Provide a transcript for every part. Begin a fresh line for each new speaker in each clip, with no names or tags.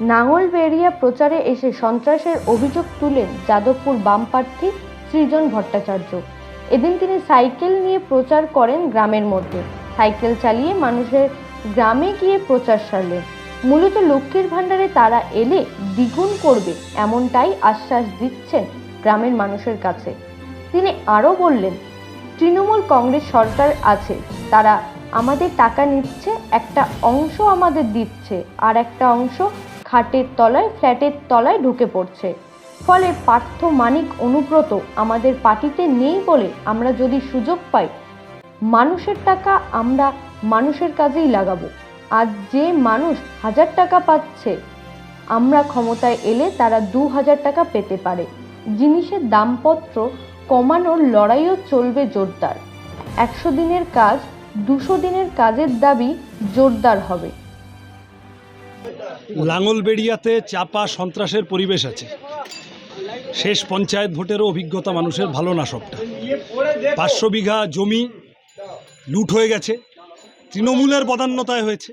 নাঙলবেড়িয়া প্রচারে এসে সন্ত্রাসের অভিযোগ তুলেন যাদবপুর বাম প্রার্থী সৃজন ভট্টাচার্য। এদিন তিনি সাইকেল নিয়ে প্রচার করেন গ্রামের মধ্যে। সাইকেল চালিয়ে মানুষের গ্রামে গিয়ে প্রচার সারলেন। মূলত লক্ষ্মীর ভাণ্ডারে তারা এলে দ্বিগুণ করবে এমনটাই আশ্বাস দিচ্ছেন গ্রামের মানুষের কাছে। তিনি আরও বললেন, তৃণমূল কংগ্রেস সরকার আছে, তারা আমাদের টাকা নিচ্ছে, একটা অংশ আমাদের দিচ্ছে, আর একটা অংশ খাটের তলায়, ফ্ল্যাটের তলায় ঢুকে পড়ছে। ফলে পার্থ মানিক অনুব্রত আমাদের পার্টিতে নেই বলে আমরা যদি সুযোগ পাই, মানুষের টাকা আমরা মানুষের কাজেই লাগাবো। আর যে মানুষ হাজার টাকা পাচ্ছে, আমরা ক্ষমতায় এলে তারা দু হাজার টাকা পেতে পারে। জিনিসের দামপত্র কমানোর লড়াইও চলবে জোরদার। একশো দিনের কাজ, দুশো দিনের কাজের দাবি জোরদার হবে।
লাঙলবেড়িয়াতে চাপা সন্ত্রাসের পরিবেশ আছে। শেষ পঞ্চায়েত ভোটেরও অভিজ্ঞতা মানুষের ভালো না সবটা। পাঁচশো বিঘা জমি লুট হয়ে গেছে, তৃণমূলের বদান্যতায় হয়েছে।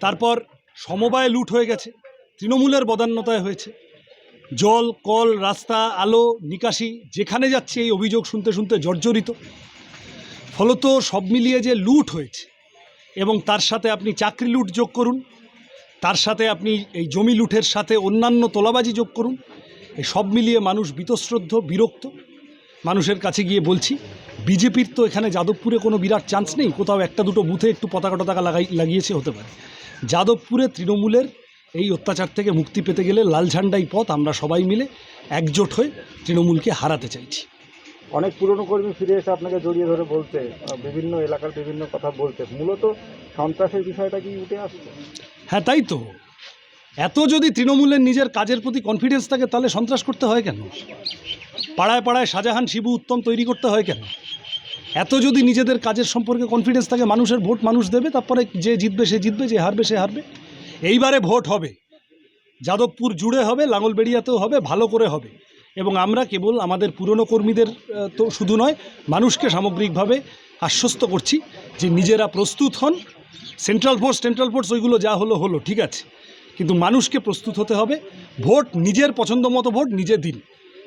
তারপর সমবায় লুট হয়ে গেছে, তৃণমূলের বদান্যতায় হয়েছে। জল, কল, রাস্তা, আলো, নিকাশি, যেখানে যাচ্ছে এই অভিযোগ শুনতে শুনতে জর্জরিত। ফলত সব মিলিয়ে যে লুট হয়েছে, এবং তার সাথে আপনি চাকরি লুট যোগ করুন তার সাথে আপনি এই জমি লুঠের সাথে অন্যান্য তোলাবাজি যোগ করুন। এই সব মিলিয়ে মানুষ বীতশ্রদ্ধ, বিরক্ত। মানুষের কাছে গিয়ে বলছি, বিজেপির তো এখানে যাদবপুরে কোনো বিরাট চান্স নেই, কোথাও একটা দুটো বুথে একটু পতাকা টতাকা লাগাই, লাগিয়েছে হতে পারে। যাদবপুরে তৃণমূলের এই অত্যাচার থেকে মুক্তি পেতে গেলে লাল ঝান্ডাই পথ, আমরা সবাই মিলে একজোট হয়ে তৃণমূলকে হারাতে চাইছি।
অনেক পুরনো কর্মী ফিরে এসে আপনাকে জড়িয়ে ধরে বলতে বিভিন্ন এলাকার বিভিন্ন কথা বলতে মূলত সন্ত্রাসের বিষয়টা কি উঠে আসছে?
হ্যাঁ তাই তো। এত যদি তৃণমূলের নিজের কাজের প্রতি কনফিডেন্স থাকে, তাহলে সন্ত্রাস করতে হয় কেন? পাড়ায় পাড়ায় শাহজাহান শিবু উত্তম তৈরি করতে হয় কেন? এত যদি নিজেদের কাজের সম্পর্কে কনফিডেন্স থাকে, মানুষের ভোট মানুষ দেবে, তারপরে যে জিতবে, সে জিতবে, যে হারবে, সে হারবে। এইবারে ভোট হবে। যাদবপুর জুড়ে হবে, লাঙলবেড়িয়াতেও হবে, ভালো করে হবে। এবং আমরা কেবল আমাদের পুরনো কর্মীদের তো শুধু নয়, মানুষকে সামগ্রিকভাবে আশ্বস্ত করছি যে নিজেরা প্রস্তুত হন সেন্ট্রাল ফোর্স সেন্ট্রাল ফোর্স ওইগুলো যা হলো হলো ঠিক আছে। কিন্তু মানুষকে প্রস্তুত হতে হবে। ভোট নিজের পছন্দ মতো ভোট নিজে দিন।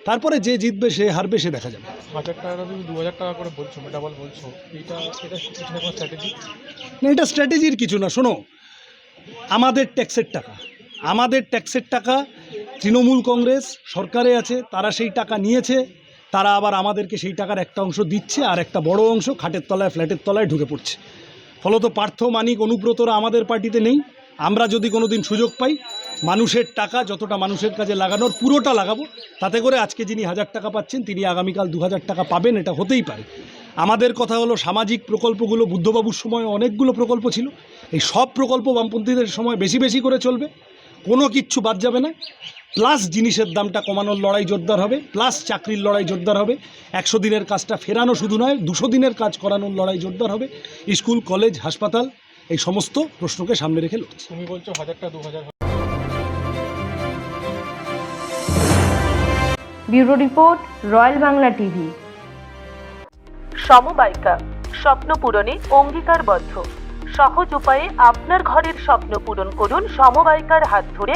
তারপরে যে জিতবে সে হারবে সে দেখা যাবে।
হাজার টাকা তুমি দু হাজার টাকা করে বলছো মেটাবল বলছো। এইটা এটা স্ট্র্যাটেজি
না এটা স্ট্র্যাটেজির কিছু না। শোনো আমাদের ট্যাক্সের টাকা। আমাদের ট্যাক্সের টাকা তৃণমূল কংগ্রেস সরকারে আছে তারা সেই টাকা নিয়েছে। তারা আবার আমাদেরকে সেই টাকার একটা অংশ দিচ্ছে আর একটা বড় অংশ খাটের তলায় ফ্ল্যাটের তলায় ঢুকে পড়ছে। ফলত পার্থ, মানিক, অনুব্রতরা আমাদের পার্টিতে নেই। আমরা যদি কোনো দিন সুযোগ পাই, মানুষের টাকা, যতটা মানুষের কাজে লাগানোর পুরোটা লাগাবো, তাতে করে আজকে যিনি হাজার টাকা পাচ্ছেন, তিনি আগামীকাল দু হাজার টাকা পাবেন, এটা হতেই পারে। আমাদের কথা হলো, সামাজিক প্রকল্পগুলো বুদ্ধবাবুর সময় অনেকগুলো প্রকল্প ছিল। এই সব প্রকল্প বামপন্থীদের সময় বেশি বেশি করে চলবে। কোনো কিচ্ছু বাদ যাবে না। প্লাস জিনিসের দামটা কমানোর লড়াই জোরদার হবে প্লাস চাকরির লড়াই জোরদার হবে। একশো দিনের কাজটা ফেরানো শুধু নয় দুশো দিনের কাজ করানোর লড়াই জোরদার হবে। স্কুল কলেজ হাসপাতাল এই সমস্ত প্রশ্নকে সামনে রেখে লড়ছে।
তুমি বলছো হাজারটা দু হাজার
bureau report royal Bangla TV.
সমবায়িকা স্বপ্ন পূরণে অঙ্গীকারবদ্ধ। সহজ উপায়ে আপনার ঘরের স্বপ্ন পূরণ করুন সমবায়িকার হাত ধরে